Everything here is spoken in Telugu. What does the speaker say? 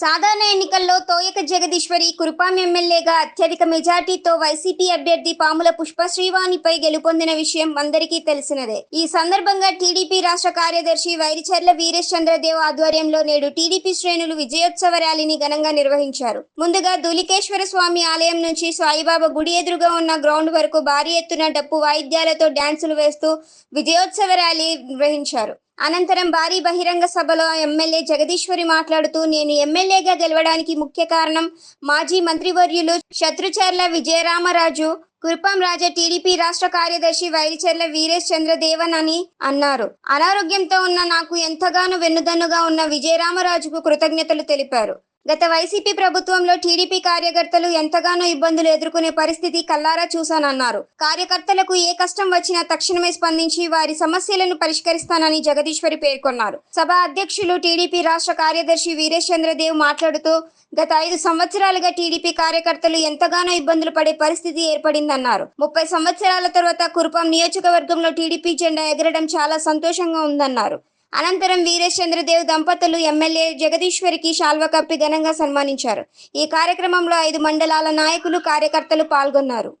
సాధారణ ఎన్నికల్లో తోయక జగదీశ్వరి కురుపాం ఎమ్మెల్యేగా అత్యధిక మెజార్టీతో వైసీపీ అభ్యర్థి పాముల పుష్ప శ్రీవాణిపై గెలుపొందిన విషయం అందరికీ తెలిసినదే. ఈ సందర్భంగా టీడీపీ రాష్ట్ర కార్యదర్శి వైరిచర్ల వీరేష్ చంద్రదేవ్ ఆధ్వర్యంలో నేడు టీడీపీ శ్రేణులు విజయోత్సవ ర్యాలీని ఘనంగా నిర్వహించారు. ముందుగా దులికేశ్వర స్వామి ఆలయం నుంచి సాయిబాబా గుడి ఎదురుగా ఉన్న గ్రౌండ్ వరకు భారీ ఎత్తున డప్పు వాయిద్యాలతో డ్యాన్సులు వేస్తూ విజయోత్సవ ర్యాలీ నిర్వహించారు. అనంతరం భారీ బహిరంగ సభలో ఎమ్మెల్యే జగదీశ్వరి మాట్లాడుతూ నేను ఎమ్మెల్యేగా గెలవడానికి ముఖ్య కారణం మాజీ మంత్రివర్యులు శత్రుచర్ల విజయరామరాజు కురుపాం రాజా టీడీపీ రాష్ట్ర కార్యదర్శి వైరిచర్ల వీరేష్ చంద్రదేవన్ అని అన్నారు. అనారోగ్యంతో ఉన్న నాకు ఎంతగానో వెన్నుదన్నుగా ఉన్న విజయరామరాజుకు కృతజ్ఞతలు తెలిపారు. గత వైసీపీ ప్రభుత్వంలో టీడీపీ కార్యకర్తలు ఎంతగానో ఇబ్బందులు ఎదుర్కొనే పరిస్థితి కల్లారా చూశానన్నారు. కార్యకర్తలకు ఏ కష్టం వచ్చినా తక్షణమే స్పందించి వారి సమస్యలను పరిష్కరిస్తానని జగదీశ్వరి పేర్కొన్నారు. సభ అధ్యక్షులు టీడీపీ రాష్ట్ర కార్యదర్శి వీరేష్ చంద్రదేవ్ మాట్లాడుతూ గత ఐదు సంవత్సరాలుగా టీడీపీ కార్యకర్తలు ఎంతగానో ఇబ్బందులు పడే పరిస్థితి ఏర్పడిందన్నారు. ముప్పై సంవత్సరాల తర్వాత కురుపం నియోజకవర్గంలో టీడీపీ జెండా ఎగరడం చాలా సంతోషంగా ఉందన్నారు. అనంతరం వీరేశ్చంద్రదేవ్ దంపతులు ఎమ్మెల్యే జగదీశ్వరికి శాల్వ కప్పి ఘనంగా సన్మానించారు. ఈ కార్యక్రమంలో ఐదు మండలాల నాయకులు కార్యకర్తలు పాల్గొన్నారు.